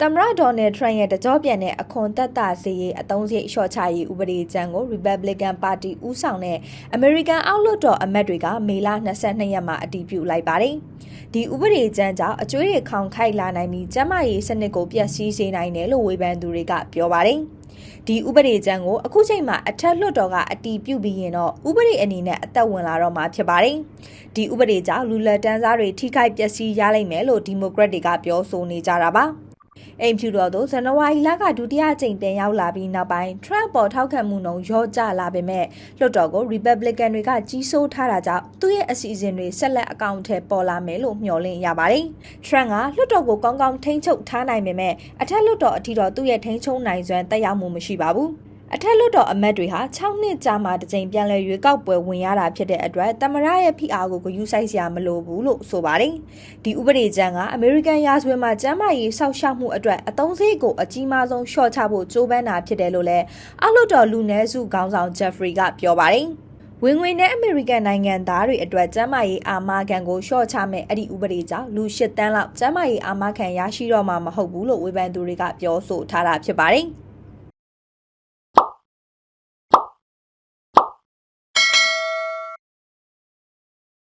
သမ္မတဒေါ်နယ်ထရန့်ရဲ့တကြောပြန်တဲ့အခွန်သက်သာစေရေးအသုံးစရိတ်လျှော့ချရေးဥပဒေကြမ်းကို Republican Party ဦးဆောင်တဲ့ American အောက်လွှတ်တော်အမတ်တွေကမေလ22ရက်မှာအတည်ပြုလိုက်ပါတယ်။ဒီဥပဒေကြမ်းကြောင့်အကျွေးတွေခေါင်ခိုက်လာနိုင်ပြီးကျန်းမာရေးစနစ်ကိုပျက်စီးစေနိုင်တယ်လို့ဝေဖန်သူတွေကပြောပါတယ်။ဒီဥပဒေကြမ်းကိုအခုချိန်မှာအထက်လွှတ်တော်ကအတည်ပြုပြီးရင်တော့ဥပဒေအနေနဲ့အသက်ဝင်လာတော့မှာဖြစ်ပါတယ်။ဒီဥပဒေကြောင့်လူလက်တန်းစားတွေထိခိုက်ပျက်စီးရလိမ့်မယ်လို့ဒီမိုကရက်တွေကပြောဆိုနေကြတာပါ။ အိမ်ဖြူတော်သို့ဇန်နဝါရီလကဒုတိယကြိမ်ပြန်ရောက်လာပြီးနောက်ပိုင်း Trump ပေါ်ထောက်ခံမှုနှုန်းရော့ကျလာပေမဲ့လွှတ်တော်ကို Republican တွေကကြီးစိုးထားတာကြောင့်သူ့ရဲ့အစီအစဉ်တွေဆက်လက်အကောင့်ထဲပေါ်လာမယ်လို့မျှော်လင့်ရပါတယ်။ Trump ကလွှတ်တော်ကိုကောင်းကောင်းထိန်းချုပ်ထားနိုင်ပေမဲ့အထက်လွှတ်တော်အထိတော့သူ့ရဲ့ထိန်းချုပ်နိုင်စွမ်းတက်ရောက်မှုမရှိပါဘူး။ အထက်လွှတ်တော်အမတ်တွေဟာ6နှစ်ကြာမှတစ်ကြိမ်ပြန်လည်ရွေးကောက်ပွဲဝင်ရတာဖြစ်တဲ့အတွက်တမရရဲ့ဖိအားကိုဂရုစိုက်စရာမလိုဘူးလို့ဆိုပါတယ်။ဒီဥပဒေကြမ်းကအမေရိကန်ရာဇဝင်မှာကျန်းမာရေးစောင့်ရှောက်မှုအတွက်အသုံးစရိတ်ကိုအကြီးမားဆုံးလျှော့ချဖို့ကြိုးပမ်းတာဖြစ်တယ်လို့လည်းအောက်လွှတ်တော်လူနည်းစုခေါင်းဆောင်ဂျက်ဖရီကပြောပါတယ်။ဝင်ငွေနဲ့အမေရိကန်နိုင်ငံသားတွေအတွက်ကျန်းမာရေးအာမခံကိုလျှော့ချမဲ့အဲ့ဒီဥပဒေကြောင့်လူ၈တန်းလောက်ကျန်းမာရေးအာမခံရရှိတော့မှာမဟုတ်ဘူးလို့ဝေဖန်သူတွေကပြောဆိုထားတာဖြစ်ပါတယ်။